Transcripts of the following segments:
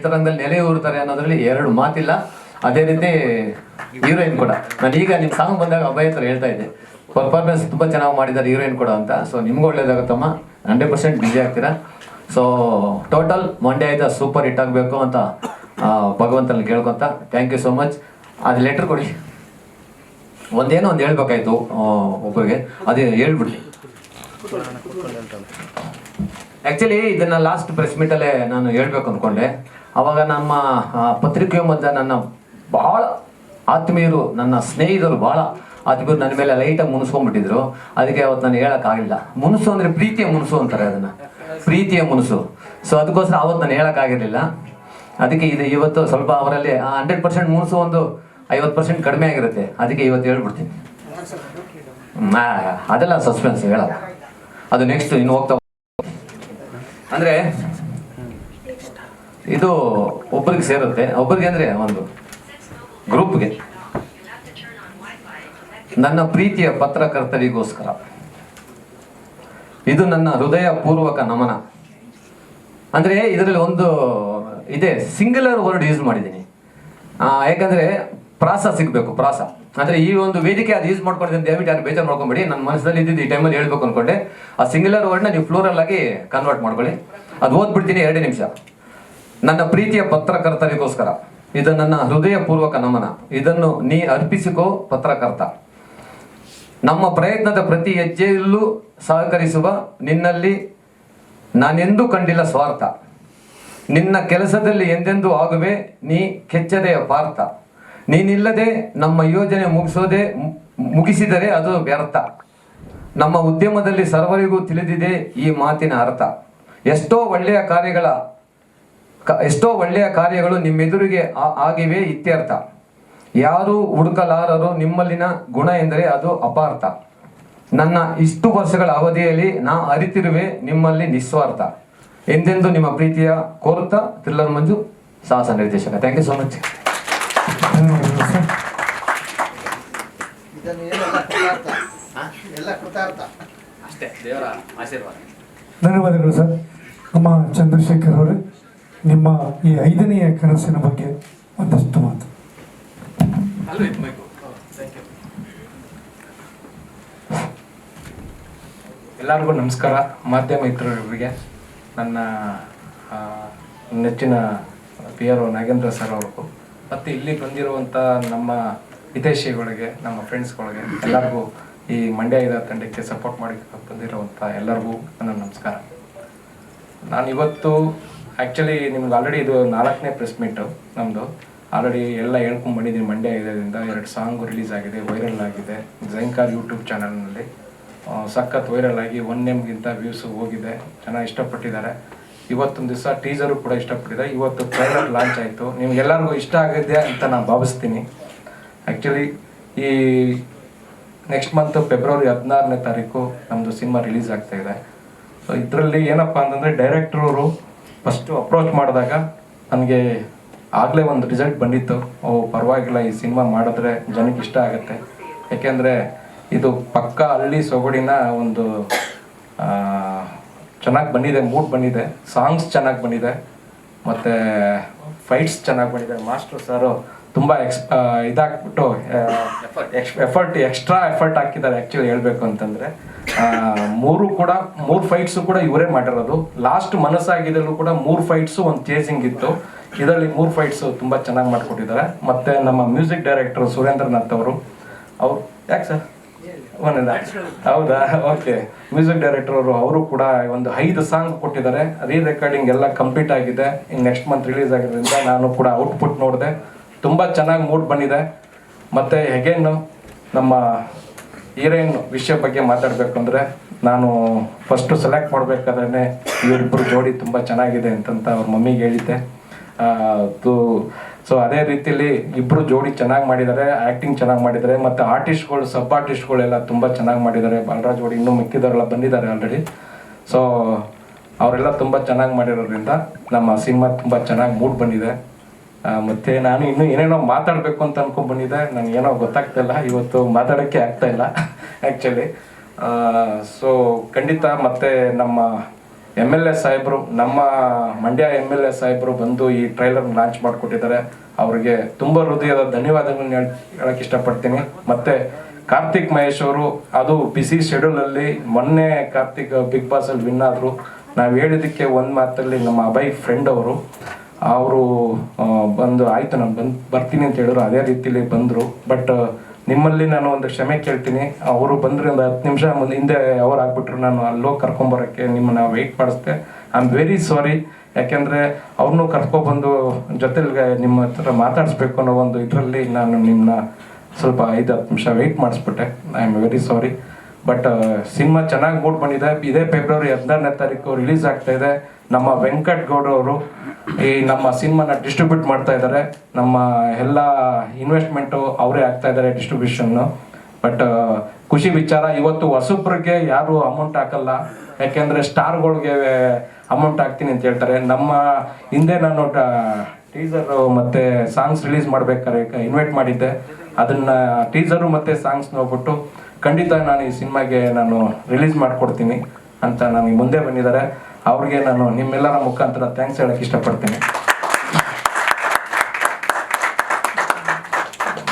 ಚಿತ್ರರಂಗದಲ್ಲಿ ನೆಲೆ ಊರ್ತಾರೆ ಅನ್ನೋದ್ರಲ್ಲಿ ಎರಡು ಮಾತಿಲ್ಲ. ಅದೇ ರೀತಿ ಹೀರೋಯಿನ್ ಕೂಡ. ನಾನು ಈಗ ನಿಮ್ಮ ಸಾಂಗ್ ಬಂದಾಗ ಅಭಯ ಹತ್ರ ಹೇಳ್ತಾ ಇದ್ದೆ. ಪರ್ಫಾರ್ಮೆನ್ಸ್ ತುಂಬ ಚೆನ್ನಾಗಿ ಮಾಡಿದ್ದಾರೆ ಹೀರೋಯಿನ್ ಕೂಡ ಅಂತ. ಸೊ ನಿಮ್ಗೂ ಒಳ್ಳೇದಾಗುತ್ತಮ್ಮ ಹಂಡ್ರೆಡ್ ಪರ್ಸೆಂಟ್ ಬಿಜಿ ಆಗ್ತೀರಾ? ಸೊ ಟೋಟಲ್ ಮಂಡ್ಯ ಆಯ್ತಾ? ಸೂಪರ್ ಹಿಟ್ ಆಗಬೇಕು ಅಂತ ಭಗವಂತನಲ್ಲಿ ಕೇಳ್ಕೊಂತ. ಥ್ಯಾಂಕ್ ಯು ಸೋ ಮಚ್ ಅದು ಲೆಟ್ರ್ ಕೊಡಿ. ಒಂದೇನೋ ಒಂದು ಹೇಳ್ಬೇಕಾಯ್ತು ಒಬ್ಬರಿಗೆ ಅದೇ ಹೇಳ್ಬಿಡಿ. ಆ್ಯಕ್ಚುಲಿ ಇದನ್ನ ಲಾಸ್ಟ್ ಪ್ರೆಸ್ ಮೀಟಲ್ಲೇ ನಾನು ಹೇಳ್ಬೇಕು ಅಂದ್ಕೊಂಡೆ ಅವಾಗ ನಮ್ಮ ಪತ್ರಿಕೆಯ ಮಧ್ಯೆ ನನ್ನ ಬಹಳ ಆತ್ಮೀಯರು, ನನ್ನ ಸ್ನೇಹಿತರು ಬಹಳ ಆತ್ಮೀಯರು ನನ್ನ ಮೇಲೆ ಲೈಟಾಗಿ ಮುನಿಸ್ಕೊಂಡ್ಬಿಟ್ಟಿದ್ರು. ಅದಕ್ಕೆ ಅವತ್ತು ನಾನು ಹೇಳೋಕ್ಕಾಗಲಿಲ್ಲ ಮುನಿಸು ಅಂದರೆ ಪ್ರೀತಿಯ ಮುನಿಸು ಅಂತಾರೆ ಅದನ್ನ. ಪ್ರೀತಿಯ ಮುನಿಸು. ಸೊ ಅದಕ್ಕೋಸ್ಕರ ಅವತ್ತು ನಾನು ಹೇಳೋಕ್ಕಾಗಿರಲಿಲ್ಲ. ಅದಕ್ಕೆ ಇದು ಇವತ್ತು ಸ್ವಲ್ಪ ಅವರಲ್ಲಿ ಹಂಡ್ರೆಡ್ ಪರ್ಸೆಂಟ್ ಮುನಿಸು ಒಂದು ಐವತ್ತು ಪರ್ಸೆಂಟ್ ಕಡಿಮೆ ಆಗಿರುತ್ತೆ. ಅದಕ್ಕೆ ಇವತ್ತು ಹೇಳ್ಬಿಡ್ತೀನಿ. ಅದೆಲ್ಲ ಸಸ್ಪೆನ್ಸ್ ಹೇಳಲ್ಲ ಅದು ನೆಕ್ಸ್ಟ್ ಇನ್ನು ಹೋಗ್ತಾ ಅಂದ್ರೆ ಇದು ಒಬ್ಬರಿಗೆ ಸೇರುತ್ತೆ. ಒಬ್ಬರಿಗೆ ಅಂದ್ರೆ ಒಂದು ಗ್ರೂಪ್ಗೆ. ನನ್ನ ಪ್ರೀತಿಯ ಪತ್ರಕರ್ತರಿಗೋಸ್ಕರ. ಇದು ನನ್ನ ಹೃದಯ ಪೂರ್ವಕ ನಮನ. ಅಂದ್ರೆ ಇದರಲ್ಲಿ ಒಂದು ಇದೆ ಸಿಂಗುಲರ್ ವರ್ಡ್ ಯೂಸ್ ಮಾಡಿದ್ದೀನಿ. ಯಾಕಂದ್ರೆ ಪ್ರಾಸ ಸಿಗ್ಬೇಕು, ಪ್ರಾಸ. ಅಂದ್ರೆ ಈ ಒಂದು ವೇದಿಕೆ ಅದು ಯೂಸ್ ಮಾಡ್ಕೊಂಡಿದ್ದೀನಿ ದಯವಿಟ್ಟು ಯಾರು ಬೇಜಾರು ಮಾಡ್ಕೊಬೇಡಿ. ನನ್ನ ಮನಸ್ಸಲ್ಲಿ ಇದ್ದಿದ್ದು ಈ ಟೈಮಲ್ಲಿ ಹೇಳ್ಬೇಕು ಅನ್ಕೊಂಡೆ. ಆ ಸಿಂಗುಲರ್ ವರ್ಡ್ನ ನೀವು ಫ್ಲೋರಲ್ ಆಗಿ ಕನ್ವರ್ಟ್ ಮಾಡ್ಕೊಳ್ಳಿ. ಅದು ಓದ್ಬಿಡ್ತೀನಿ, ಎರಡೇ ನಿಮಿಷ. ನನ್ನ ಪ್ರೀತಿಯ ಪತ್ರಕರ್ತರಿಗೋಸ್ಕರ. ಇದು ನನ್ನ ಹೃದಯ ಪೂರ್ವಕ ನಮನ. ಇದನ್ನು ನೀ ಅರ್ಪಿಸಿಕೋ ಪತ್ರಕರ್ತ. ನಮ್ಮ ಪ್ರಯತ್ನದ ಪ್ರತಿ ಹೆಜ್ಜೆಯಲ್ಲೂ ಸಹಕರಿಸುವ ನಿನ್ನಲ್ಲಿ ನಾನೆಂದೂ ಕಂಡಿಲ್ಲ ಸ್ವಾರ್ಥ. ನಿನ್ನ ಕೆಲಸದಲ್ಲಿ ಎಂದೆಂದೂ ಆಗುವೆ, ನೀ ಕೆಚ್ಚದೆಯ ಪಾರ್ಥ. ನೀನಿಲ್ಲದೆ ನಮ್ಮ ಯೋಜನೆ ಮುಗಿಸೋದೆ, ಮುಗಿಸಿದರೆ ಅದು ವ್ಯರ್ಥ. ನಮ್ಮ ಉದ್ಯಮದಲ್ಲಿ ಸರ್ವರಿಗೂ ತಿಳಿದಿದೆ ಈ ಮಾತಿನ ಅರ್ಥ. ಎಷ್ಟೋ ಒಳ್ಳೆಯ ಕಾರ್ಯಗಳ ಎಷ್ಟೋ ಒಳ್ಳೆಯ ಕಾರ್ಯಗಳು ನಿಮ್ಮೆದುರಿಗೆ ಆಗಿವೆ ಇತ್ಯರ್ಥ. ಯಾರು ಹುಡುಕಲಾರರು ನಿಮ್ಮಲ್ಲಿನ ಗುಣ ಎಂದರೆ ಅದು ಅಪಾರ್ಥ. ನನ್ನ ಇಷ್ಟು ವರ್ಷಗಳ ಅವಧಿಯಲ್ಲಿ ನಾ ಅರಿತಿರುವೆ ನಿಮ್ಮಲ್ಲಿ ನಿಸ್ವಾರ್ಥ. ಎಂದೆಂದು ನಿಮ್ಮ ಪ್ರೀತಿಯ ಕೋರುತ್ತಾ ಥ್ರಿಲ್ಲರ್ ಮಂಜು ಸಾಹಸ ನಿರ್ದೇಶಕ. ಥ್ಯಾಂಕ್ ಯು ಸೋ ಮಚ್ ಧನ್ಯವಾದಗಳು ಸರ್. ನಮ್ಮ ಚಂದ್ರಶೇಖರ್ ಅವರೇ. ನಿಮ್ಮ ಈ ಐದನೆಯ ಕನಸಿನ ಬಗ್ಗೆ ಒಂದಷ್ಟು ಮಾತು. ಎಲ್ಲರಿಗೂ ನಮಸ್ಕಾರ. ಮಾಧ್ಯಮ ಮಿತ್ರರಿಗೆ ನನ್ನ ನೆಚ್ಚಿನ ಪಿ ಆರ್ ನಾಗೇಂದ್ರ ಸರ್ ಅವ್ರಿಗೂ ಮತ್ತು ಇಲ್ಲಿ ಬಂದಿರುವಂಥ ನಮ್ಮ ಹಿತೈಷಿಗಳಿಗೆ, ನಮ್ಮ ಫ್ರೆಂಡ್ಸ್ಗಳಿಗೆ ಎಲ್ಲರಿಗೂ ಈ ಮಂಡ್ಯ ಇದ ತಂಡಕ್ಕೆ ಸಪೋರ್ಟ್ ಮಾಡಿ ಬಂದಿರುವಂಥ ಎಲ್ಲರಿಗೂ ನನ್ನ ನಮಸ್ಕಾರ. ನಾನು ಇವತ್ತು ಆ್ಯಕ್ಚುಲಿ ನಿಮ್ಗೆ ಆಲ್ರೆಡಿ ಇದು ನಾಲ್ಕನೇ ಪ್ರೆಸ್ ಮೀಟು ನಮ್ಮದು ಆಲ್ರೆಡಿ ಎಲ್ಲ ಹೇಳ್ಕೊಂಡು ಬಂದಿದ್ದೀನಿ ಮಂಡ್ಯ ಇದರಿಂದ ಎರಡು ಸಾಂಗು ರಿಲೀಸ್ ಆಗಿದೆ ವೈರಲ್ ಆಗಿದೆ. ಜೈಂಕಾರ್ ಯೂಟ್ಯೂಬ್ ಚಾನಲ್ನಲ್ಲಿ ಸಖತ್ ವೈರಲ್ ಆಗಿ ಒನ್ ನೇಮ್ಗಿಂತ ವ್ಯೂಸು ಹೋಗಿದೆ. ಜನ ಇಷ್ಟಪಟ್ಟಿದ್ದಾರೆ. ಇವತ್ತೊಂದು ದಿವಸ ಟೀಸರು ಕೂಡ ಇಷ್ಟಪಟ್ಟಿದ್ದಾರೆ ಇವತ್ತು ಟ್ರೈಲರ್ ಲಾಂಚ್ ಆಯಿತು. ನಿಮ್ಗೆಲ್ಲರಿಗೂ ಇಷ್ಟ ಆಗಿದೆ ಅಂತ ನಾನು ಭಾವಿಸ್ತೀನಿ. ಆ್ಯಕ್ಚುಲಿ ಈ ನೆಕ್ಸ್ಟ್ ಮಂತ್ ಫೆಬ್ರವರಿ ಹದಿನಾರನೇ ತಾರೀಕು ನಮ್ಮದು ಸಿನಿಮಾ ರಿಲೀಸ್ ಆಗ್ತಾಯಿದೆ ಇದರಲ್ಲಿ ಏನಪ್ಪ ಅಂತಂದರೆ ಡೈರೆಕ್ಟ್ರವರು ಫಸ್ಟು ಅಪ್ರೋಚ್ ಮಾಡಿದಾಗ ನನಗೆ ಆಗಲೇ ಒಂದು ರಿಸಲ್ಟ್ ಬಂದಿತ್ತು. ಓ, ಪರವಾಗಿಲ್ಲ, ಈ ಸಿನಿಮಾ ಮಾಡಿದ್ರೆ ಜನಕ್ಕೆ ಇಷ್ಟ ಆಗುತ್ತೆ. ಯಾಕೆಂದರೆ ಇದು ಪಕ್ಕ ಹಳ್ಳಿ ಸೊಗಡಿನ ಒಂದು ಚೆನ್ನಾಗಿ ಬಂದಿದೆ ಮೂಡ್ ಬಂದಿದೆ ಸಾಂಗ್ಸ್ ಚೆನ್ನಾಗಿ ಬಂದಿದೆ, ಮತ್ತು ಫೈಟ್ಸ್ ಚೆನ್ನಾಗಿ ಬಂದಿದೆ. ಮಾಸ್ಟರ್ ಸರು ತುಂಬ ಎಕ್ಸ್ ಇದಾಕ್ಬಿಟ್ಟು ಎಫರ್ಟ್ ಎಕ್ಸ್ಟ್ರಾ ಎಫರ್ಟ್ ಹಾಕಿದ್ದಾರೆ ಆ್ಯಕ್ಚುಲಿ ಹೇಳಬೇಕು ಅಂತಂದರೆ. ಮೂರು ಕೂಡ ಮೂರು ಫೈಟ್ಸು ಕೂಡ ಇವರೇ ಮಾಡಿರೋದು. ಲಾಸ್ಟ್ ಮನಸ್ಸಾಗಿದ್ದಲ್ಲೂ ಕೂಡ ಮೂರು ಫೈಟ್ಸು ಒಂದು ಚೇಸಿಂಗ್ ಇತ್ತು. ಇದರಲ್ಲಿ ಮೂರು ಫೈಟ್ಸು ತುಂಬ ಚೆನ್ನಾಗಿ ಮಾಡಿಕೊಟ್ಟಿದ್ದಾರೆ. ಮತ್ತು ನಮ್ಮ ಮ್ಯೂಸಿಕ್ ಡೈರೆಕ್ಟರ್ ಸುರೇಂದ್ರನಾಥ್ ಅವರು ಅವ್ರು ಯಾಕೆ ಸರ್ ಒಂದಿಲ್ಲ ಹೌದಾ? ಓಕೆ ಮ್ಯೂಸಿಕ್ ಡೈರೆಕ್ಟರ್ ಅವರು ಅವರು ಕೂಡ ಒಂದು ಐದು ಸಾಂಗ್ ಕೊಟ್ಟಿದ್ದಾರೆ. ರೀ ರೆಕಾರ್ಡಿಂಗ್ ಎಲ್ಲ ಕಂಪ್ಲೀಟ್ ಆಗಿದೆ. ಇನ್ನು ನೆಕ್ಸ್ಟ್ ಮಂತ್ ರಿಲೀಸ್ ಆಗಿರೋದ್ರಿಂದ ನಾನು ಕೂಡ ಔಟ್ಪುಟ್ ನೋಡಿದೆ. ತುಂಬ ಚೆನ್ನಾಗಿ ಮೂಡ್ ಬಂದಿದೆ. ಮತ್ತು ಹೆಗೇನು ನಮ್ಮ ಹೀರೋಯಿನ್ ವಿಷಯ ಬಗ್ಗೆ ಮಾತಾಡಬೇಕು ಅಂದರೆ ನಾನು ಫಸ್ಟು ಸೆಲೆಕ್ಟ್ ಮಾಡಬೇಕಾದ್ರೆ ಇವರಿಬ್ಬರು ಜೋಡಿ ತುಂಬ ಚೆನ್ನಾಗಿದೆ ಅಂತಂತ ಅವ್ರ ಮಮ್ಮಿಗೆ ಹೇಳಿದ್ದೆ. ಸೊ ಅದೇ ರೀತಿಯಲ್ಲಿ ಇಬ್ಬರು ಜೋಡಿ ಚೆನ್ನಾಗಿ ಮಾಡಿದ್ದಾರೆ ಆ್ಯಕ್ಟಿಂಗ್ ಚೆನ್ನಾಗಿ ಮಾಡಿದ್ದಾರೆ, ಮತ್ತು ಆರ್ಟಿಸ್ಟ್ಗಳು ಸಬ್ ಆರ್ಟಿಸ್ಟ್ಗಳೆಲ್ಲ ತುಂಬ ಚೆನ್ನಾಗಿ ಮಾಡಿದ್ದಾರೆ. ಬಾಲರಾಜ್ ಜೋಡಿ ಇನ್ನೂ ಮಿಕ್ಕಿದವರೆಲ್ಲ ಬಂದಿದ್ದಾರೆ ಆಲ್ರೆಡಿ ಸೊ ಅವರೆಲ್ಲ ತುಂಬ ಚೆನ್ನಾಗಿ ಮಾಡಿರೋದ್ರಿಂದ ನಮ್ಮ ಸಿನಿಮಾ ತುಂಬ ಚೆನ್ನಾಗಿ ಮೂಡ್ ಬಂದಿದೆ. ಮತ್ತೆ ನಾನು ಇನ್ನೂ ಏನೇನೋ ಮಾತಾಡಬೇಕು ಅಂತ ಅನ್ಕೊಂಡ್ ಬಂದಿದ್ದೆ ನನಗೆ ಏನೋ ಗೊತ್ತಾಗ್ತಾ ಇಲ್ಲ. ಇವತ್ತು ಮಾತಾಡೋಕ್ಕೆ ಆಗ್ತಾ ಇಲ್ಲ ಆ್ಯಕ್ಚುಲಿ ಸೊ ಖಂಡಿತ ಮತ್ತೆ ನಮ್ಮ ಎಂ ಎಲ್ ಎ ಸಾಹೇಬರು, ನಮ್ಮ ಮಂಡ್ಯ ಎಂ ಎಲ್ ಎ ಸಾಹೇಬರು ಬಂದು ಈ ಟ್ರೈಲರ್ ಲಾಂಚ್ ಮಾಡಿಕೊಟ್ಟಿದ್ದಾರೆ. ಅವರಿಗೆ ತುಂಬ ಹೃದಯದ ಧನ್ಯವಾದಗಳನ್ನ ಹೇಳೋಕೆ ಇಷ್ಟಪಡ್ತೀನಿ. ಮತ್ತೆ ಕಾರ್ತಿಕ್ ಮಹೇಶ್ ಅವರು, ಅದು ಬಿಸಿ ಶೆಡ್ಯೂಲ್ ಅಲ್ಲಿ ಮೊನ್ನೆ ಕಾರ್ತಿಕ್ ಬಿಗ್ ಬಾಸ್ ಅಲ್ಲಿ ವಿನ್ ಆದ್ರು. ನಾವು ಹೇಳಿದಕ್ಕೆ ಒಂದ್ ಮಾತಲ್ಲಿ ನಮ್ಮ ಅಭಯ್ ಫ್ರೆಂಡ್ ಅವರು. ಅವರು ಬಂದು, ಆಯ್ತು, ನಾನು ಬಂದ್, ಬರ್ತೀನಿ ಅಂತ ಹೇಳಿದ್ರು. ಅದೇ ರೀತಿಲಿ ಬಂದ್ರು. ಬಟ್, ನಿಮ್ಮಲ್ಲಿ ನಾನು ಒಂದು ಕ್ಷಮೆ ಕೇಳ್ತೀನಿ. ಅವರು ಬಂದ್ರೆ ಒಂದು ಹತ್ತು ನಿಮಿಷ ಮುಂದೆ, ಹಿಂದೆ ಅವ್ರು ಆಗ್ಬಿಟ್ರು, ನಾನು ಅಲ್ಲೋಗಿ ಕರ್ಕೊಂಬರೋಕ್ಕೆ ನಿಮ್ಮನ್ನ ವೆಯ್ಟ್ ಮಾಡಿಸ್ದೆ. ಐ ಆಮ್ ವೆರಿ ಸಾರಿ ಯಾಕೆಂದರೆ ಅವ್ರನ್ನೂ ಕರ್ಕೊಬಂದು ಜೊತೆಗೆ ನಿಮ್ಮ ಹತ್ರ ಮಾತಾಡಿಸ್ಬೇಕು ಅನ್ನೋ ಒಂದು ಇದರಲ್ಲಿ ನಾನು ನಿಮ್ಮನ್ನ ಸ್ವಲ್ಪ ಐದು ಹತ್ತು ನಿಮಿಷ wait ಮಾಡಿಸ್ಬಿಟ್ಟೆ. I am very sorry but cinema ಚೆನ್ನಾಗಿ ಮೂಡ್ ಬಂದಿದೆ. ಇದೇ ಫೆಬ್ರವರಿ ಹದಿನಾರನೇ ತಾರೀಕು ರಿಲೀಸ್ ಆಗ್ತಾ ಇದೆ. ನಮ್ಮ ವೆಂಕಟ್ ಗೌಡ ಅವರು ಈ ನಮ್ಮ ಸಿನಿಮಾನ ಡಿಸ್ಟ್ರಿಬ್ಯೂಟ್ ಮಾಡ್ತಾ ಇದ್ದಾರೆ. ನಮ್ಮ ಎಲ್ಲ ಇನ್ವೆಸ್ಟ್ಮೆಂಟು ಅವರೇ ಆಗ್ತಾ ಇದ್ದಾರೆ ಡಿಸ್ಟ್ರಿಬ್ಯೂಷನ್ ಬಟ್ ಖುಷಿ ವಿಚಾರ, ಇವತ್ತು ಹೊಸಬ್ರಿಗೆ ಯಾರು ಅಮೌಂಟ್ ಹಾಕಲ್ಲ. ಯಾಕೆಂದ್ರೆ ಸ್ಟಾರ್ಗಳಿಗೆ ಅಮೌಂಟ್ ಹಾಕ್ತೀನಿ ಅಂತ ಹೇಳ್ತಾರೆ. ನಮ್ಮ ಹಿಂದೆ ನಾನು ಟೀಸರ್ ಮತ್ತೆ ಸಾಂಗ್ಸ್ ರಿಲೀಸ್ ಮಾಡ್ಬೇಕಾದ್ರೆ ಇನ್ವೈಟ್ ಮಾಡಿದ್ದೆ. ಅದನ್ನ ಟೀಸರು ಮತ್ತೆ ಸಾಂಗ್ಸ್ ನೋಡ್ಬಿಟ್ಟು ಖಂಡಿತ ನಾನು ಈ ಸಿನಿಮಾಗೆ ನಾನು ರಿಲೀಸ್ ಮಾಡಿಕೊಡ್ತೀನಿ ಅಂತ ನನಗೆ ಮುಂದೆ ಬಂದಿದ್ದಾರೆ. ಅವ್ರಿಗೆ ನಾನು ನಿಮ್ಮೆಲ್ಲರ ಮುಖಾಂತರ ಥ್ಯಾಂಕ್ಸ್ ಹೇಳಕ್ಕೆ ಇಷ್ಟಪಡ್ತೀನಿ.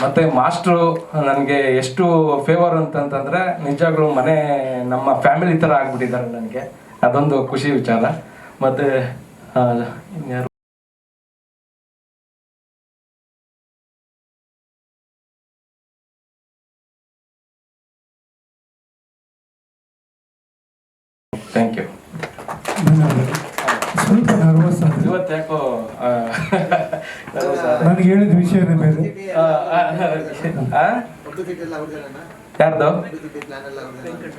ಮತ್ತು ಮಾಸ್ಟ್ರು ನನಗೆ ಎಷ್ಟು ಫೇವರ್ ಅಂತಂತಂದರೆ ನಿಜಾಗ್ಲೂ ಮನೆ ನಮ್ಮ ಫ್ಯಾಮಿಲಿ ಥರ ಆಗಿಬಿಟ್ಟಿದ್ದಾರೆ ನನಗೆ. ಅದೊಂದು ಖುಷಿ ವಿಚಾರ. ಮತ್ತು ಇನ್ಯಾರು? ಥ್ಯಾಂಕ್ ಯು ಸ್ವಲ್ಪ ನರ್ವಸ್ ಇವತ್ತು ಯಾಕೋ ನನಗೆ ಹೇಳಿದ ವಿಷಯನೇ ಮೇಲೆ. ಯಾರ್ದು?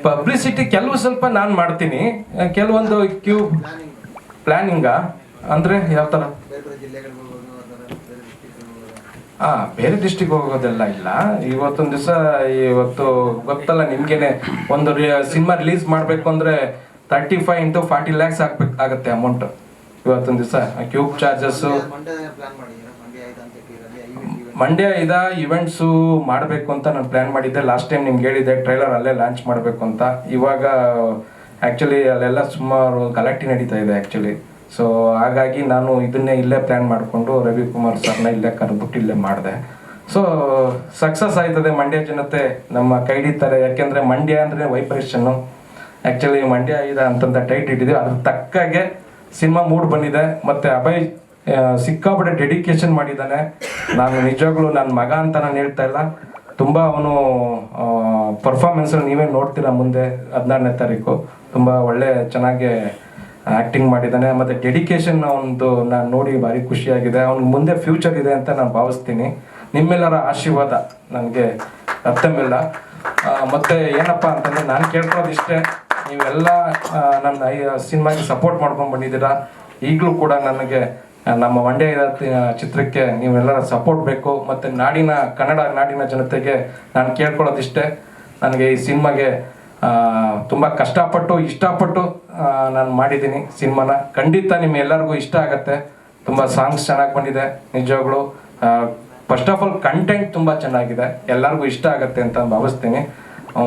ಪಬ್ಲಿಸಿಟಿ ಕೆಲವು ಸ್ವಲ್ಪ ನಾನು ಮಾಡ್ತೀನಿ. ಕೆಲವೊಂದು ಕ್ಯೂ ಪ್ಲಾನಿಂಗ್ ಅಂದ್ರೆ ಯಾವ ತರ? ಹಾ ಬೇರೆ ಡಿಸ್ಟಿಕ್ ಹೋಗೋದೆಲ್ಲ ಇಲ್ಲ. ಇವತ್ತೊಂದು ದಿವಸ ಇವತ್ತು ಗೊತ್ತಲ್ಲ ನಿಮ್ಗೇನೆ. ಒಂದು ಸಿನಿಮಾ ರಿಲೀಸ್ ಮಾಡ್ಬೇಕು ಅಂದ್ರೆ thirty five into forty lakhs ಹಾಕ್ಬೇಕು ಆಗುತ್ತೆ ಅಮೌಂಟ್ ಇವತ್ತೊಂದು ದಿವಸ. ಕ್ಯೂಬ್ ಚಾರ್ಜಸ್ಸು ಮಂಡ್ಯ ಇದ ಇವೆಂಟ್ಸು ಮಾಡಬೇಕು ಅಂತ ನಾನು ಪ್ಲಾನ್ ಮಾಡಿದ್ದೆ. ಲಾಸ್ಟ್ ಟೈಮ್ ನಿಮ್ಗೆ ಹೇಳಿದ್ದೆ ಟ್ರೈಲರ್ ಅಲ್ಲೇ ಲಾಂಚ್ ಮಾಡಬೇಕು ಅಂತ. ಇವಾಗ ಆ್ಯಕ್ಚುಲಿ ಅಲ್ಲೆಲ್ಲ ಸುಮಾರು ಗಲಾಟೆ ನಡೀತಾ ಇದೆ ಆ್ಯಕ್ಚುಲಿ ಸೊ ಹಾಗಾಗಿ ನಾನು ಇದನ್ನೇ ಇಲ್ಲೇ ಪ್ಲ್ಯಾನ್ ಮಾಡಿಕೊಂಡು ರವಿಕುಮಾರ್ ಸರ್ನ ಇಲ್ಲೇ ಕರೆದ್ಬಿಟ್ಟು ಇಲ್ಲೇ ಮಾಡಿದೆ. ಸೊ ಸಕ್ಸಸ್ ಆಯ್ತದೆ ಮಂಡ್ಯ ಜನತೆ. ನಮ್ಮ ಕೈ ಹಿಡಿತಾರೆ ಯಾಕೆಂದ್ರೆ ಮಂಡ್ಯ ಅಂದ್ರೆ ವೈಬ್ರೇಷನ್ನು ಆ್ಯಕ್ಚುಲಿ ಮಂಡ್ಯ ಇದೆ ಅಂತಂದ ಟೈಟ್ ಇಟ್ಟಿದ್ದೀವಿ. ಅದ್ರ ತಕ್ಕಾಗೆ ಸಿನಿಮಾ ಮೂಡ್ ಬಂದಿದೆ. ಮತ್ತೆ ಅಭಯ್ ಸಿಕ್ಕಾಪಟ್ಟೆ ಡೆಡಿಕೇಶನ್ ಮಾಡಿದ್ದಾನೆ. ನಾನು ನಿಜವಾಗ್ಲೂ ನನ್ನ ಮಗ ಅಂತ ನಾನು ಹೇಳ್ತಾ ಇಲ್ಲ. ತುಂಬ ಅವನು ಪರ್ಫಾರ್ಮೆನ್ಸ್ ನೀವೇ ನೋಡ್ತೀರಾ ಮುಂದೆ ಹದಿನಾರನೇ ತಾರೀಕು. ತುಂಬ ಒಳ್ಳೆ ಚೆನ್ನಾಗಿ ಆ್ಯಕ್ಟಿಂಗ್ ಮಾಡಿದ್ದಾನೆ. ಮತ್ತು ಡೆಡಿಕೇಶನ್ ಒಂದು ನಾನು ನೋಡಿ ಭಾರಿ ಖುಷಿಯಾಗಿದೆ. ಅವ್ನಿಗೆ ಮುಂದೆ ಫ್ಯೂಚರ್ ಇದೆ ಅಂತ ನಾನು ಭಾವಿಸ್ತೀನಿ. ನಿಮ್ಮೆಲ್ಲರ ಆಶೀರ್ವಾದ ನನಗೆ ಅರ್ಥಮಿಲ್ಲ ಮತ್ತೆ ಏನಪ್ಪ ಅಂತಂದ್ರೆ ನಾನು ಕೇಳ್ಕೊಳ್ಳೋದು ಇಷ್ಟೇ ನೀವೆಲ್ಲ ನನ್ನ ಸಿನಿಮಾಗೆ ಸಪೋರ್ಟ್ ಮಾಡ್ಕೊಂಡು ಬಂದಿದ್ದೀರಾ? ಈಗಲೂ ಕೂಡ ನನಗೆ ನಮ್ಮ ಮಂಡ್ಯ ಚಿತ್ರಕ್ಕೆ ನೀವೆಲ್ಲರ ಸಪೋರ್ಟ್ ಬೇಕು. ಮತ್ತು ನಾಡಿನ, ಕನ್ನಡ ನಾಡಿನ ಜನತೆಗೆ ನಾನು ಕೇಳ್ಕೊಳ್ಳೋದಿಷ್ಟೇ. ನನಗೆ ಈ ಸಿನಿಮಾಗೆ ತುಂಬ ಕಷ್ಟಪಟ್ಟು, ಇಷ್ಟಪಟ್ಟು ನಾನು ಮಾಡಿದ್ದೀನಿ ಸಿನಿಮಾನ. ಖಂಡಿತ ನಿಮ್ಮೆಲ್ಲರಿಗೂ ಇಷ್ಟ ಆಗತ್ತೆ. ತುಂಬ ಸಾಂಗ್ಸ್ ಚೆನ್ನಾಗಿ ಬಂದಿದೆ, ನಿಜವಾಗ್ಲು. ಫಸ್ಟ್ ಆಫ್ ಆಲ್ ಕಂಟೆಂಟ್ ತುಂಬ ಚೆನ್ನಾಗಿದೆ. ಎಲ್ಲರಿಗೂ ಇಷ್ಟ ಆಗತ್ತೆ ಅಂತ ಭಾವಿಸ್ತೀನಿ.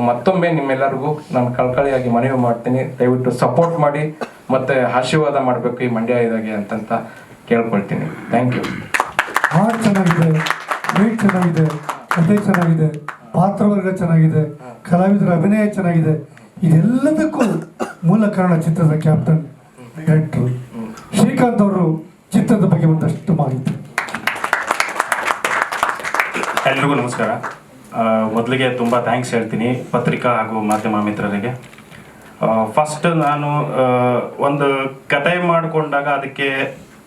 ಮತ್ತೊಮ್ಮೆ ನಿಮ್ಮೆಲ್ಲರಿಗೂ ನಾನು ಕಳ್ಕಳಿಯಾಗಿ ಮನವಿ ಮಾಡ್ತೀನಿ. ದಯವಿಟ್ಟು ಸಪೋರ್ಟ್ ಮಾಡಿ ಮತ್ತೆ ಆಶೀರ್ವಾದ ಮಾಡಬೇಕು ಈ ಮಂಡ್ಯ ಇದಾಗೆ ಅಂತಂತ ಕೇಳ್ಕೊಳ್ತೀನಿ. ಥ್ಯಾಂಕ್ ಯು ಹಾಡು ಚೆನ್ನಾಗಿದೆ ವೇಟ್ ಚೆನ್ನಾಗಿದೆ ಕಥೆ ಚೆನ್ನಾಗಿದೆ ಪಾತ್ರವರ್ಗ ಚೆನ್ನಾಗಿದೆ ಕಲಾವಿದರ ಅಭಿನಯ ಚೆನ್ನಾಗಿದೆ. ಇದೆಲ್ಲದಕ್ಕೂ ಮೂಲ ಕಾರಣ ಚಿತ್ರದ ಕ್ಯಾಪ್ಟನ್ ಡೈರೆಕ್ಟರ್ ಶ್ರೀಕಾಂತ್ ಅವರು ಚಿತ್ರದ ಬಗ್ಗೆ ಒಂದಷ್ಟು ಮಾಹಿತಿ. ಎಲ್ರಿಗೂ ನಮಸ್ಕಾರ. ಮೊದಲಿಗೆ ತುಂಬ ಥ್ಯಾಂಕ್ಸ್ ಹೇಳ್ತೀನಿ ಪತ್ರಿಕಾ ಹಾಗೂ ಮಾಧ್ಯಮ ಮಿತ್ರರಿಗೆ. ಫಸ್ಟ್ ನಾನು ಒಂದು ಕತೆ ಮಾಡಿಕೊಂಡಾಗ ಅದಕ್ಕೆ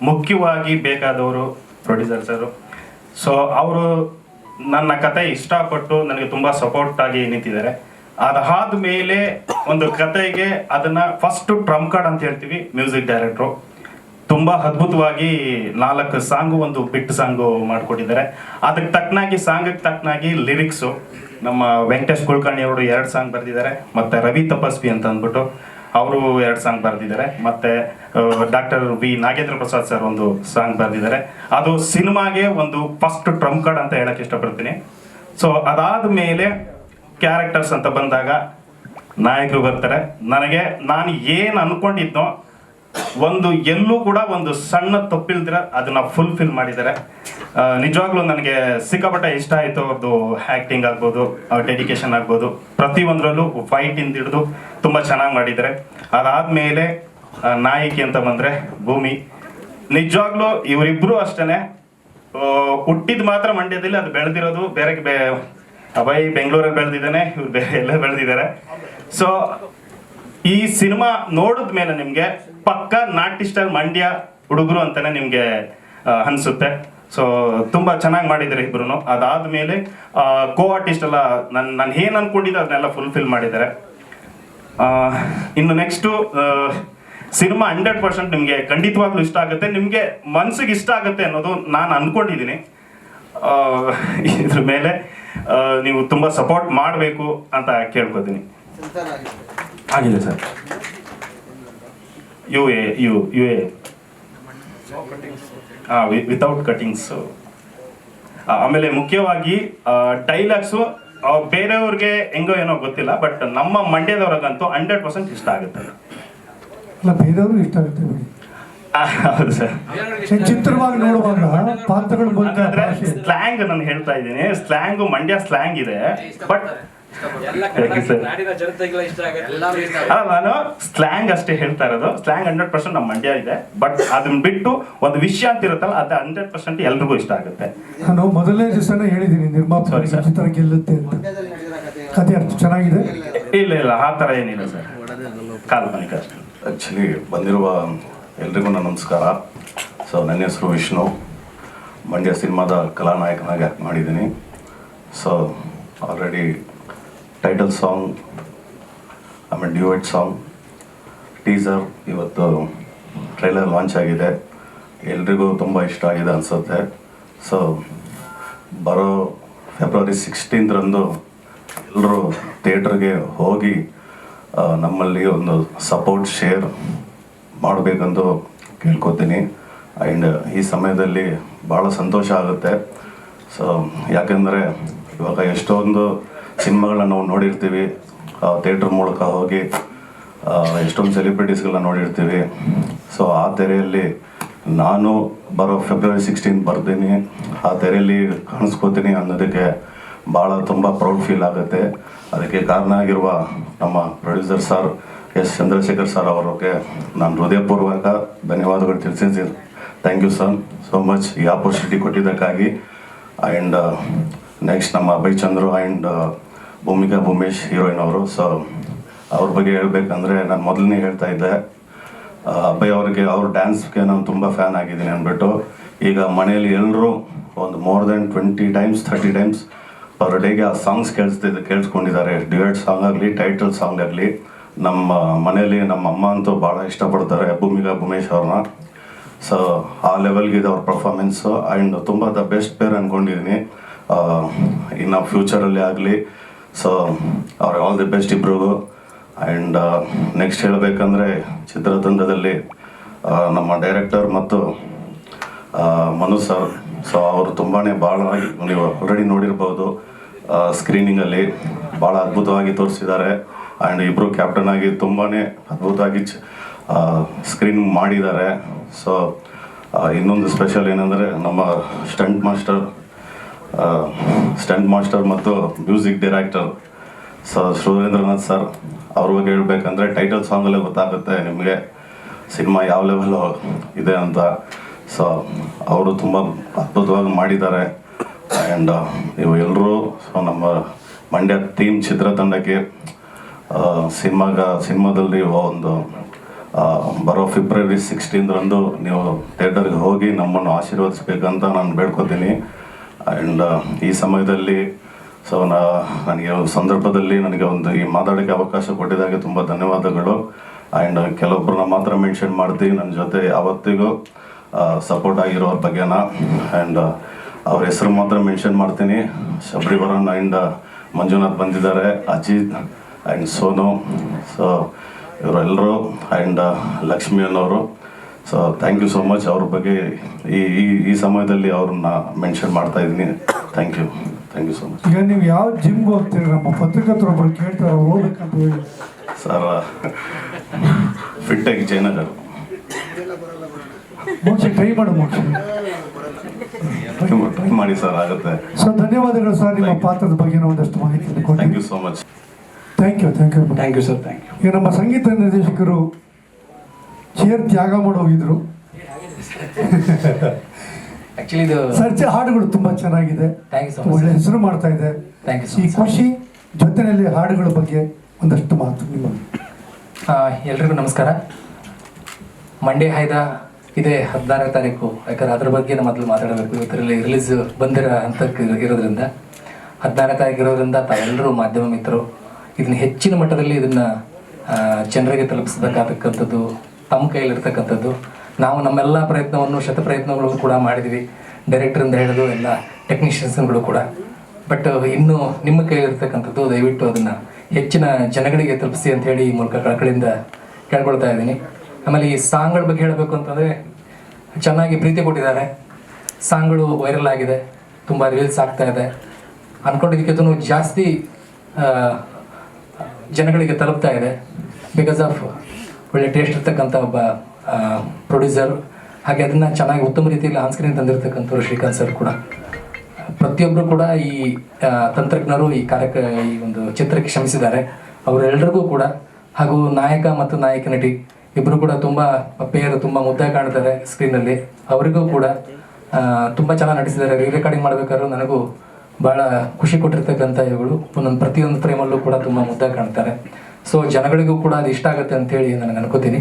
ಮುಖ್ಯವಾಗಿ ಬೇಕಾದವರು ಪ್ರೊಡ್ಯೂಸರ್ ಸರು. ಸೊ ಅವರು ನನ್ನ ಕತೆ ಇಷ್ಟಪಟ್ಟು ನನಗೆ ತುಂಬ ಸಪೋರ್ಟ್ ಆಗಿ ನಿಂತಿದ್ದಾರೆ. ಅದಾದ ಮೇಲೆ ಒಂದು ಕತೆಗೆ ಅದನ್ನ ಫಸ್ಟ್ ಟ್ರಂಪ್ ಕಾರ್ಡ್ ಅಂತ ಹೇಳ್ತೀವಿ ಮ್ಯೂಸಿಕ್ ಡೈರೆಕ್ಟ್ರು ತುಂಬಾ ಅದ್ಭುತವಾಗಿ ನಾಲ್ಕು ಸಾಂಗು, ಒಂದು ಬಿಟ್ ಸಾಂಗು ಮಾಡಿಕೊಟ್ಟಿದ್ದಾರೆ. ಅದಕ್ಕೆ ತಕ್ಕನಾಗಿ, ಸಾಂಗಕ್ಕೆ ತಕ್ಕನಾಗಿ ಲಿರಿಕ್ಸು. ನಮ್ಮ ವೆಂಕಟೇಶ್ ಕುಲಕರ್ಣಿ ಅವರು ಎರಡು ಸಾಂಗ್ ಬರೆದಿದ್ದಾರೆ, ಮತ್ತೆ ರವಿ ತಪಸ್ವಿ ಅಂತ ಅಂದ್ಬಿಟ್ಟು ಅವರು ಎರಡು ಸಾಂಗ್ ಬರೆದಿದ್ದಾರೆ, ಮತ್ತೆ doctor V Nagendra Prasad sir ಒಂದು ಸಾಂಗ್ ಬರೆದಿದ್ದಾರೆ. ಅದು ಸಿನಿಮಾಗೆ ಒಂದು ಫಸ್ಟ್ ಟ್ರಂಪ್ ಕಾರ್ಡ್ ಅಂತ ಹೇಳಕ್ ಇಷ್ಟಪಡ್ತೀನಿ. ಸೊ ಅದಾದ ಮೇಲೆ ಕ್ಯಾರೆಕ್ಟರ್ಸ್ ಅಂತ ಬಂದಾಗ ನಾಯಕರು ಬರ್ತಾರೆ. ನನಗೆ, ನಾನು ಏನು ಅನ್ಕೊಂಡಿದ್ನೋ ಒಂದು ಎಲ್ಲೂ ಕೂಡ ಒಂದು ಸಣ್ಣ ತಪ್ಪಿಲ್ದಿರ ಅದನ್ನ ಫುಲ್ಫಿಲ್ ಮಾಡಿದ್ದಾರೆ. ನಿಜವಾಗ್ಲೂ ನನಗೆ ಸಿಕ್ಕಾಪಟ್ಟೆ ಇಷ್ಟ ಆಯಿತು ಅವ್ರದ್ದು ಆಕ್ಟಿಂಗ್ ಆಗ್ಬೋದು ಡೆಡಿಕೇಶನ್ ಆಗ್ಬೋದು. ಪ್ರತಿಯೊಂದರಲ್ಲೂ ಫೈಟ್ ಇಂದ ಹಿಡಿದು ತುಂಬ ಚೆನ್ನಾಗಿ ಮಾಡಿದ್ದಾರೆ. ಅದಾದಮೇಲೆ ನಾಯಕಿ ಅಂತ ಬಂದರೆ ಭೂಮಿ. ನಿಜವಾಗ್ಲೂ ಇವರಿಬ್ಬರು ಅಷ್ಟೇ ಹುಟ್ಟಿದ ಮಾತ್ರ ಮಂಡ್ಯದಲ್ಲಿ ಅದು ಬೆಳೆದಿರೋದು, ಬೇರೆ ಬೇ ಅಭಯ್ ಬೆಂಗಳೂರಲ್ಲಿ ಬೆಳೆದಿದ್ದಾನೆ, ಇವ್ರು ಬೇರೆ ಎಲ್ಲ ಬೆಳೆದಿದ್ದಾರೆ. ಸೊ ಈ ಸಿನಿಮಾ ನೋಡಿದ ಮೇಲೆ ನಿಮಗೆ ಪಕ್ಕ ನಾಟಿ ಸ್ಟೈಲ್ ಮಂಡ್ಯ ಹುಡುಗರು ಅಂತಾನೆ ನಿಮಗೆ ಅನಿಸುತ್ತೆ. ಸೊ ತುಂಬ ಚೆನ್ನಾಗಿ ಮಾಡಿದ್ದಾರೆ ಇಬ್ರು ಅದಾದ್ಮೇಲೆ ಕೋ ಆರ್ಟಿಸ್ಟ್ ಎಲ್ಲ ನಾನು ನಾನು ಏನು ಅನ್ಕೊಂಡಿದ್ದೆ ಅದನ್ನೆಲ್ಲ ಫುಲ್ಫಿಲ್ ಮಾಡಿದ್ದಾರೆ. ಇನ್ನು ನೆಕ್ಸ್ಟು ಸಿನಿಮಾ ಹಂಡ್ರೆಡ್ ಪರ್ಸೆಂಟ್ ನಿಮಗೆ ಖಂಡಿತವಾಗ್ಲೂ ಇಷ್ಟ ಆಗುತ್ತೆ. ನಿಮಗೆ ಮನ್ಸಿಗೆ ಇಷ್ಟ ಆಗುತ್ತೆ ಅನ್ನೋದು ನಾನು ಅನ್ಕೊಂಡಿದ್ದೀನಿ ಇದ್ರ ಮೇಲೆ ನೀವು ತುಂಬ ಸಪೋರ್ಟ್ ಮಾಡಬೇಕು ಅಂತ ಕೇಳ್ಕೊತೀನಿ. ಆಗಿದೆ ಆಗಿದೆ sir. U A U U A without cuttings ಆಮೇಲೆ ಮುಖ್ಯವಾಗಿ ಡೈಲಾಗ್ಸು ಬೇರೆಯವ್ರಿಗೆ ಹೆಂಗೋ ಏನೋ ಗೊತ್ತಿಲ್ಲ ಬಟ್ ನಮ್ಮ ಮಂಡ್ಯದವ್ರಿಗಂತೂ ಹಂಡ್ರೆಡ್ ಪರ್ಸೆಂಟ್ ಇಷ್ಟ ಆಗುತ್ತೆ. ಅಲ್ಲ ಬೇರೆಯವ್ರಿಗೂ ಇಷ್ಟ ಆಗುತ್ತೆ ಬಿಡಿ. ಹೌದು ಸರ್. ಚಿತ್ರವಾಗಿ ನೋಡುವಾಗ ಪಾತ್ರಗಳ ಮೂಲಕ ಸ್ಲ್ಯಾಂಗ್ ನಾನು ಹೇಳ್ತಾ ಇದ್ದೀನಿ ಸ್ಲ್ಯಾಂಗ್ ಮಂಡ್ಯ ಸ್ಲ್ಯಾಂಗ್ ಇದೆ ಬಟ್ ಅಲ್ಲ ನಾನು ಸ್ಲ್ಯಾಂಗ್ ಅಷ್ಟೇ ಹೇಳ್ತಾ ಇರೋದು. ಸ್ಲ್ಯಾಂಗ್ ಹಂಡ್ರೆಡ್ ಪರ್ಸೆಂಟ್ ನಮ್ಮ ಮಂಡ್ಯ ಇದೆ. ಬಟ್ ಅದನ್ನ ಬಿಟ್ಟು ಒಂದು ವಿಷಯ ಅಂತ ಇರುತ್ತಲ್ಲ ಅದು ಹಂಡ್ರೆಡ್ ಪರ್ಸೆಂಟ್ ಎಲ್ರಿಗೂ ಇಷ್ಟ ಆಗುತ್ತೆ. ನಾನು ಮೊದಲನೇ ದಿವಸನೇ ಹೇಳಿದ್ದೀನಿ ನಿರ್ಮಾಪಕ. ಚಿತ್ರ ಗೆಲ್ಲುತ್ತೆ ಅಂತ. ಕಥೆ ಕಥೆ ಅಷ್ಟು ಚೆನ್ನಾಗಿದೆ? ಇಲ್ಲ ಇಲ್ಲ ಆ ಥರ ಏನಿಲ್ಲ ಸರ್ ಕಾಲ್ಪನಿಕ ಅಷ್ಟೇ ಆ್ಯಕ್ಚುಲಿ ಬಂದಿರುವ ಎಲ್ರಿಗೂ ನನ್ನ ನಮಸ್ಕಾರ. ಸೊ ನನ್ನ ಹೆಸರು ವಿಷ್ಣು. ಮಂಡ್ಯ ಸಿನಿಮಾದ ಕಲಾನಾಯಕನಾಗಿ ಆ್ಯಕ್ಟ್ ಮಾಡಿದ್ದೀನಿ. ಸೊ ಆಲ್ರೆಡಿ ಟೈಟಲ್ ಸಾಂಗ್ ಆಮೇಲೆ ಡ್ಯೂಯೆಟ್ ಸಾಂಗ್ ಟೀಸರ್ ಇವತ್ತು ಟ್ರೈಲರ್ ಲಾಂಚ್ ಆಗಿದೆ. ಎಲ್ರಿಗೂ ತುಂಬ ಇಷ್ಟ ಆಗಿದೆ ಅನಿಸುತ್ತೆ. ಸೊ ಬರೋ ಫೆಬ್ರವರಿ ಸಿಕ್ಸ್ಟೀನ್ತ್ರಂದು ಎಲ್ಲರೂ ಥಿಯೇಟ್ರಿಗೆ ಹೋಗಿ ನಮ್ಮಲ್ಲಿ ಒಂದು ಸಪೋರ್ಟ್ ಶೇರ್ ಮಾಡಬೇಕಂದು ಕೇಳ್ಕೊತೀನಿ. ಆ್ಯಂಡ್ ಈ ಸಮಯದಲ್ಲಿ ಭಾಳ ಸಂತೋಷ ಆಗುತ್ತೆ. ಸೊ ಯಾಕೆಂದರೆ ಇವಾಗ ಎಷ್ಟೊಂದು ಸಿನಿಮಾಗಳನ್ನ ನಾವು ನೋಡಿರ್ತೀವಿ ಥಿಯೇಟ್ರ್ ಮೂಲಕ ಹೋಗಿ ಎಷ್ಟೊಂದು ಸೆಲೆಬ್ರಿಟೀಸ್ಗಳನ್ನ ನೋಡಿರ್ತೀವಿ. ಸೊ ಆ ತೆರೆಯಲ್ಲಿ ನಾನು ಬರೋ ಫೆಬ್ರವರಿ ಸಿಕ್ಸ್ಟೀನ್ ಬರ್ತೀನಿ, ಆ ತೆರೆಯಲ್ಲಿ ಕಾಣಿಸ್ಕೋತೀನಿ ಅನ್ನೋದಕ್ಕೆ ಭಾಳ ತುಂಬ ಪ್ರೌಡ್ ಫೀಲ್ ಆಗುತ್ತೆ. ಅದಕ್ಕೆ ಕಾರಣ ಆಗಿರುವ ನಮ್ಮ producer sir S Chandrashekhar sir ಅವರಿಗೆ ನಾನು ಹೃದಯಪೂರ್ವಕ ಧನ್ಯವಾದಗಳು ತಿಳಿಸಿದ್ದೀನಿ. Thank you sir so much ಈ ಆಪರ್ಚುನಿಟಿ ಕೊಟ್ಟಿದ್ದಕ್ಕಾಗಿ. ಆ್ಯಂಡ್ ನೆಕ್ಸ್ಟ್ ನಮ್ಮ ಅಭಯ್ ಚಂದ್ರು ಆ್ಯಂಡ್ ಭೂಮಿಕಾ ಭೂಮೇಶ್ ಹೀರೋಯಿನ್ ಅವರು. ಸೊ ಅವ್ರ ಬಗ್ಗೆ ಹೇಳ್ಬೇಕಂದ್ರೆ ನಾನು ಮೊದಲನೇ ಹೇಳ್ತಾ ಇದ್ದೆ. ಆ, ಅವರಿಗೆ ಅವ್ರ ಡ್ಯಾನ್ಸ್ಗೆ ನಾನು ತುಂಬ ಫ್ಯಾನ್ ಆಗಿದ್ದೀನಿ ಅಂದ್ಬಿಟ್ಟು. ಈಗ ಮನೆಯಲ್ಲಿ ಎಲ್ಲರೂ ಒಂದು more than twenty times thirty times per ಡೇಗೆ ಆ ಸಾಂಗ್ಸ್ ಕೇಳಿಸ್ತಿದ್ದು ಕೇಳಿಸ್ಕೊಂಡಿದ್ದಾರೆ. ಡ್ಯೂಯೆಟ್ ಸಾಂಗ್ ಆಗಲಿ ಟೈಟಲ್ ಸಾಂಗ್ ಆಗಲಿ. ನಮ್ಮ ಮನೆಯಲ್ಲಿ ನಮ್ಮ ಅಮ್ಮ ಅಂತೂ ಭಾಳ ಇಷ್ಟಪಡ್ತಾರೆ ಭೂಮಿಕಾ ಭೂಮೇಶ್ ಅವ್ರನ್ನ. ಸೊ ಆ ಲೆವೆಲ್ಗಿದೆ ಅವ್ರ ಪರ್ಫಾರ್ಮೆನ್ಸು ಆ್ಯಂಡ್ ತುಂಬ ದ ಬೆಸ್ಟ್ ಪೇರ್ ಅಂದ್ಕೊಂಡಿದ್ದೀನಿ ಇನ್ನು ಫ್ಯೂಚರಲ್ಲಿ ಆಗಲಿ ಸೊ ಅವ್ರಿಗೆ ಆಲ್ ದಿ ಬೆಸ್ಟ್ ಇಬ್ರಿಗೂ ಆ್ಯಂಡ್ ನೆಕ್ಸ್ಟ್ ಹೇಳಬೇಕಂದ್ರೆ ಚಿತ್ರತಂಡದಲ್ಲಿ ನಮ್ಮ ಡೈರೆಕ್ಟರ್ ಮತ್ತು ಮನು ಸರ್. ಸೊ ಅವರು ತುಂಬಾ ಭಾಳ ನೀವು ಆಲ್ರೆಡಿ ನೋಡಿರ್ಬೋದು. ಸ್ಕ್ರೀನಿಂಗಲ್ಲಿ ಭಾಳ ಅದ್ಭುತವಾಗಿ ತೋರಿಸಿದ್ದಾರೆ. ಆ್ಯಂಡ್ ಇಬ್ಬರು ಕ್ಯಾಪ್ಟನ್ ಆಗಿ ತುಂಬಾ ಅದ್ಭುತವಾಗಿ ಸ್ಕ್ರೀನ್ ಮಾಡಿದ್ದಾರೆ. ಸೊ ಇನ್ನೊಂದು ಸ್ಪೆಷಲ್ ಏನಂದರೆ ನಮ್ಮ ಸ್ಟಂಟ್ ಮಾಸ್ಟರ್ ಸ್ಟಂಟ್ ಮಾಸ್ಟರ್ ಮತ್ತು music director so Surendranath sir ಅವ್ರ ಬಗ್ಗೆ ಹೇಳ್ಬೇಕಂದ್ರೆ ಟೈಟಲ್ ಸಾಂಗಲ್ಲೇ ಗೊತ್ತಾಗುತ್ತೆ ನಿಮಗೆ ಸಿನಿಮಾ ಯಾವ ಲೆವೆಲ್ ಇದೆ ಅಂತ. ಸೊ ಅವರು ತುಂಬ ಅದ್ಭುತವಾಗಿ ಮಾಡಿದ್ದಾರೆ. ಆ್ಯಂಡ್ ನೀವು ಎಲ್ಲರೂ ಸೊ ನಮ್ಮ ಮಂಡ್ಯ ಟೀಮ್ ಚಿತ್ರತಂಡಕ್ಕೆ ಸಿನಿಮಾಗ, ಸಿನಿಮಾದಲ್ಲಿ ಒಂದು ಬರೋ ಫೆಬ್ರವರಿ ಸಿಕ್ಸ್ಟೀನ್ರಂದು ನೀವು ಥಿಯೇಟರ್ಗೆ ಹೋಗಿ ನಮ್ಮನ್ನು ಆಶೀರ್ವದಿಸ್ಬೇಕಂತ ನಾನು ಬೇಡ್ಕೊತೀನಿ. ಆ್ಯಂಡ್ ಈ ಸಮಯದಲ್ಲಿ ಸೊ ನಾ, ನನಗೆ ಒಂದು ಸಂದರ್ಭದಲ್ಲಿ ನನಗೆ ಒಂದು ಈ ಮಾತಾಡೋಕ್ಕೆ ಅವಕಾಶ ಕೊಟ್ಟಿದ್ದಾಗೆ ತುಂಬ ಧನ್ಯವಾದಗಳು. ಆ್ಯಂಡ್ ಕೆಲವೊಬ್ಬರನ್ನ ಮಾತ್ರ ಮೆನ್ಷನ್ ಮಾಡ್ತೀವಿ. ನನ್ನ ಜೊತೆ ಯಾವತ್ತಿಗೂ ಸಪೋರ್ಟ್ ಆಗಿರೋರ ಬಗ್ಗೆನ. ಆ್ಯಂಡ್ ಅವ್ರ ಹೆಸರು ಮಾತ್ರ ಮೆನ್ಷನ್ ಮಾಡ್ತೀನಿ. ಶಬರಿವರನ್ ಆ್ಯಂಡ್ ಮಂಜುನಾಥ್ ಬಂದಿದ್ದಾರೆ, ಅಜಿತ್ ಆ್ಯಂಡ್ ಸೋನು. ಸೊ ಇವರೆಲ್ಲರೂ ಆ್ಯಂಡ್ ಲಕ್ಷ್ಮಿ ಅನ್ನೋರು. So thank you so much ಅವ್ರ ಬಗ್ಗೆ ಈ ಈ ಈ ಸಮಯದಲ್ಲಿ ಅವ್ರನ್ನ ಮೆನ್ಷನ್ ಮಾಡ್ತಾ ಇದ್ದೀನಿ. Thank you thank you so much ಈಗ ನೀವು ಯಾವ ಜಿಮ್ಗೆ ಹೋಗ್ತೀರಿ? ನಮ್ಮ ಪತ್ರಕರ್ತರೊಬ್ಬರು ಕೇಳ್ತಾರೆ ಹೋಗ್ಬೇಕಂತ ಹೇಳಿ. ಸರ್ ಫಿಟ್ಟಾಗಿ ಜಯನಗರ್ ಮೋಕ್ಷ ಟ್ರೈ ಮಾಡು ಮೋಕ್ಷ. ಟ್ರೈ ಮಾಡಿ ಸರ್ ಆಗುತ್ತೆ. ಸೊ ಧನ್ಯವಾದಗಳು ಸರ್ ನಿಮ್ಮ ಪಾತ್ರದ ಬಗ್ಗೆ ಒಂದಷ್ಟು ಮಾಹಿತಿ thank you so much thank you thank you thank you sir thank you ಈಗ ನಮ್ಮ ಸಂಗೀತ ನಿರ್ದೇಶಕರು ಚೇರ್ ತ್ಯಾಗ ಮಾಡಿ ಹೋಗಿದ್ರು. ಇದು ಸರ್ಚೆ ಹಾಡುಗಳು ತುಂಬಾ ಚೆನ್ನಾಗಿದೆ. ಒಳ್ಳೆ ಹೆಸರು ಮಾಡ್ತಾ ಇದೆ. ಈ ಖುಷಿ ಜೊತೆಯಲ್ಲಿ ಹಾಡುಗಳ ಬಗ್ಗೆ ಒಂದಷ್ಟು ಮಾತು ನಿಮ್ಮ ಎಲ್ರಿಗೂ ನಮಸ್ಕಾರ. ಮಂಡೇ ಹಾಯ್ದ ಇದೇ ಹದಿನಾರನೇ ತಾರೀಕು. ಯಾಕಂದ್ರೆ ಅದ್ರ ಬಗ್ಗೆ ಮೊದಲು ಮಾತಾಡಬೇಕು. ಇದರಲ್ಲಿ ರಿಲೀಸ್ ಬಂದಿರೋ ಹಂತಕ್ಕೆ ಇರೋದ್ರಿಂದ ಹದಿನಾರನೇ ತಾರೀಕು ಇರೋದ್ರಿಂದ ತಾವೆಲ್ಲರೂ ಮಾಧ್ಯಮ ಮಿತ್ರರು ಇದನ್ನ ಹೆಚ್ಚಿನ ಮಟ್ಟದಲ್ಲಿ ಇದನ್ನ ಜನರಿಗೆ ತಲುಪಿಸಬೇಕಾಗತಕ್ಕಂಥದ್ದು ತಮ್ಮ ಕೈಯಲ್ಲಿರ್ತಕ್ಕಂಥದ್ದು. ನಾವು ನಮ್ಮೆಲ್ಲ ಪ್ರಯತ್ನವನ್ನು, ಶತ ಪ್ರಯತ್ನಗಳು ಕೂಡ ಮಾಡಿದ್ವಿ. ಡೈರೆಕ್ಟ್ರಿಂದ ಹಿಡಿದು ಎಲ್ಲ ಟೆಕ್ನಿಷಿಯನ್ಸ್ಗಳು ಕೂಡ. ಬಟ್ ಇನ್ನು ನಿಮ್ಮ ಕೈಯಲ್ಲಿರ್ತಕ್ಕಂಥದ್ದು, ದಯವಿಟ್ಟು ಅದನ್ನ ಹೆಚ್ಚಿನ ಜನಗಳಿಗೆ ತಲುಪಿಸಿ ಅಂತ ಹೇಳಿ ಈ ಮೂಲಕ ಕಳಕಳಿಯಿಂದ ಕೇಳ್ಕೊಳ್ತಾ ಇದ್ದೀನಿ. ಆಮೇಲೆ ಈ ಸಾಂಗ್ಗಳ ಬಗ್ಗೆ ಹೇಳಬೇಕು ಅಂತಂದ್ರೆ, ಚೆನ್ನಾಗಿ ಪ್ರೀತಿ ಕೊಟ್ಟಿದ್ದಾರೆ. ಸಾಂಗ್ಗಳು ವೈರಲ್ ಆಗಿದೆ. ತುಂಬ ರೀಲ್ಸ್ ಆಗ್ತಾ ಇದೆ. ಅನ್ಕೊಂಡಿದ್ದಕ್ಕಿಂತನೂ ಜಾಸ್ತಿ ಜನಗಳಿಗೆ ತಲುಪ್ತಾ ಇದೆ. ಬಿಕಾಸ್ ಆಫ್ ಒಳ್ಳೆ ಟೇಸ್ಟ್ ಇರ್ತಕ್ಕಂಥ ಒಬ್ಬ ಪ್ರೊಡ್ಯೂಸರ್ ಹಾಗೆ ಅದನ್ನು ಚೆನ್ನಾಗಿ ಉತ್ತಮ ರೀತಿಯಲ್ಲಿ ಆನ್ ಸ್ಕ್ರೀನ್ ತಂದಿರತಕ್ಕಂಥವ್ರು ಶ್ರೀಕಾಂತ್ ಸರ್ ಕೂಡ. ಪ್ರತಿಯೊಬ್ಬರು ಕೂಡ ಈ ತಂತ್ರಜ್ಞರು ಈ ಕಾರ್ಯಕ ಈ ಒಂದು ಚಿತ್ರಕ್ಕೆ ಶ್ರಮಿಸಿದ್ದಾರೆ. ಅವರೆಲ್ಲರಿಗೂ ಕೂಡ, ಹಾಗೂ ನಾಯಕ ಮತ್ತು ನಾಯಕ ನಟಿ ಇಬ್ಬರು ಕೂಡ ತುಂಬ ಪೇರು ತುಂಬ ಮುದ್ದೆ ಕಾಣ್ತಾರೆ ಸ್ಕ್ರೀನಲ್ಲಿ ಅವರಿಗೂ ಕೂಡ ತುಂಬ ತುಂಬಾ ಚೆನ್ನಾಗಿ ನಟಿಸಿದ್ದಾರೆ. ರೀ ರೆಕಾರ್ಡಿಂಗ್ ಮಾಡಬೇಕಾದ್ರೂ ನನಗೂ ಭಾಳ ಖುಷಿ ಕೊಟ್ಟಿರ್ತಕ್ಕಂಥ ಇವುಗಳು ಒಂದೊಂದು ಪ್ರತಿಯೊಂದು ಫ್ರೇಮಲ್ಲೂ ಕೂಡ ತುಂಬ ಮುದ್ದೆ ಕಾಣ್ತಾರೆ. ಸೊ ಜನಗಳಿಗೂ ಕೂಡ ಅದು ಇಷ್ಟ ಆಗುತ್ತೆ ಅಂತ ಹೇಳಿ ನಾನು ಅನ್ಕೋತೀನಿ.